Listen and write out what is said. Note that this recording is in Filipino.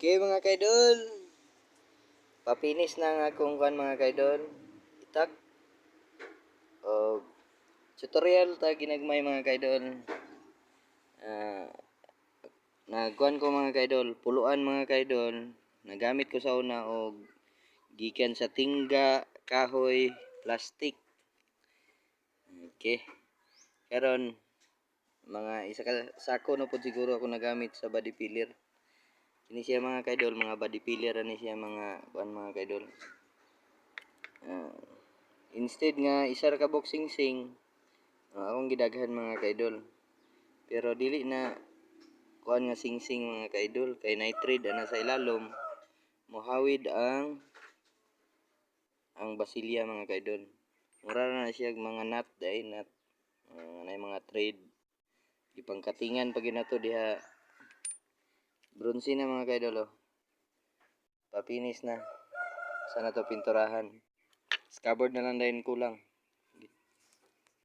Okay mga kaidol. Papinis na nga akong kan mga kaidol. Itak. O tutorial ta ginagmay mga kaidol. Ah nagkuhan ko mga kaidol, puluan mga kaidol. Nagamit ko sa una og gikan sa tingga, kahoy, plastic. Okay. Karon mga isa ka sako na po siguro ako nagamit sa body filler. Kini siya mga kaidol, mga body filler ani siya mga kuan mga kaidol. Ah, instead nga isa ka boxing sing ah, akong gidaghan mga kaidol. Pero dili na kuan nga sing-sing mga kaidol kay nitride ana sa ilalom mohawid ang ang basilya mga kaidol. Mura na siya mga nut dai nut. Uh, mga trade ipangkatingan pag na to diha bronze na mga kaidol oh. papinis na. Sana to pinturahan. Scabbard na lang dahil kulang